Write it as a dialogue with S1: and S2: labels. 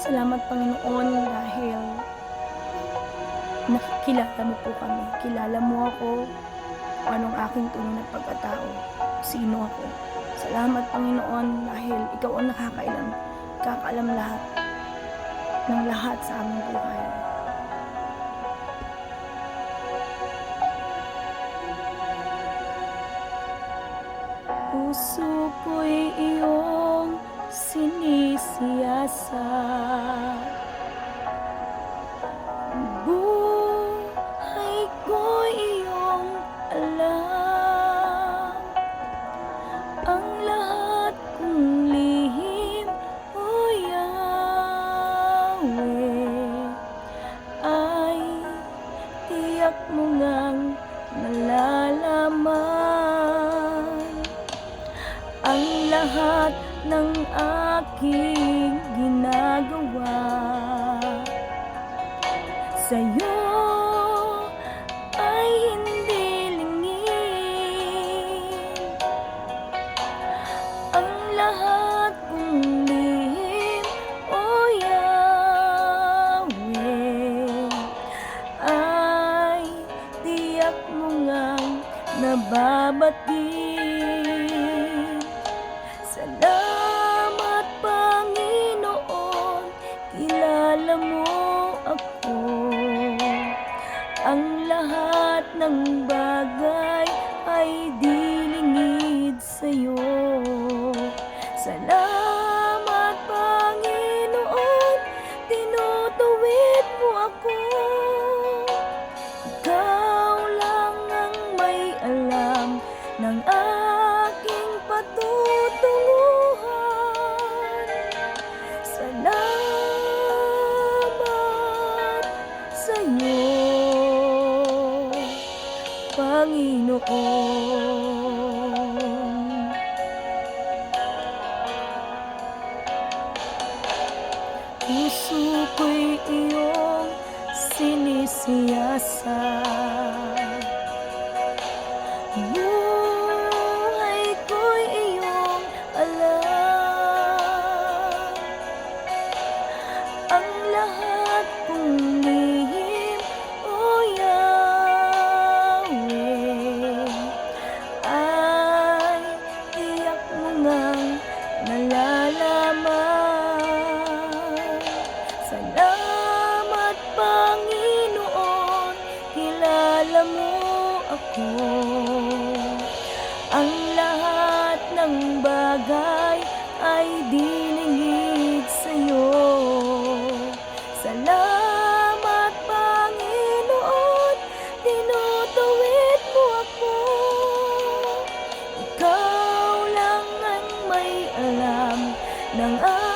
S1: Salamat Panginoon dahil nakikilala mo po kami. Kilala mo ako kung anong aking tunay na pagkatao. Sino ako. Salamat Panginoon dahil ikaw ang nakakailam. Kakaalam lahat ng lahat sa aming buhay. Puso ko'y iyong sinisiyasa ng aking ginagawa. Sa'yo ay hindi lingid Ang lahat kong lihim, O Yahweh Ay tiyak mo ngang nababatid kilala mo ako Ang lahat ng bagay Panginoon. Puso ko'y iyong sinisiyasa Buhay ko'y iyong alam Ang lahat kong kilala mo ako Ang lahat ng bagay ay dinilid sa'yo. Salamat Panginoon, tinutawid mo ako. Ikaw lang ang may alam ng aking